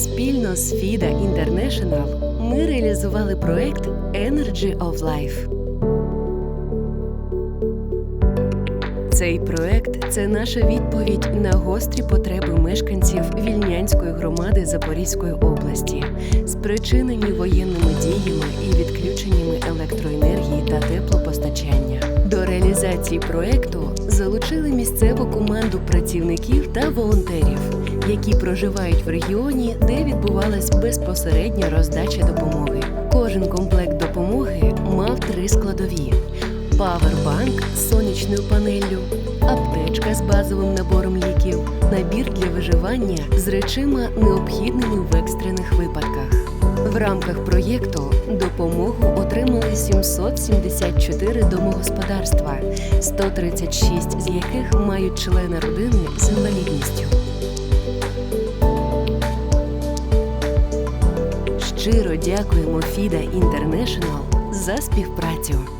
Спільно з FIDA International ми реалізували проект Energy of Life. Цей проект це наша відповідь на гострі потреби мешканців вільнянської громади Запорізької області, спричинені воєнними діями і відключеннями електроенергії та теплопостачання. До реалізації проекту місцеву команду працівників та волонтерів, які проживають в регіоні, де відбувалась безпосередня роздача допомоги. Кожен комплект допомоги мав три складові: павербанк з сонячною панеллю, аптечка з базовим набором ліків, набір для виживання з речима, необхідними в екстрених випадках. В рамках проєкту допомогу 774 домогосподарства, 136 з яких мають члени родини з інвалідністю. Щиро дякуємо FIDA International за співпрацю.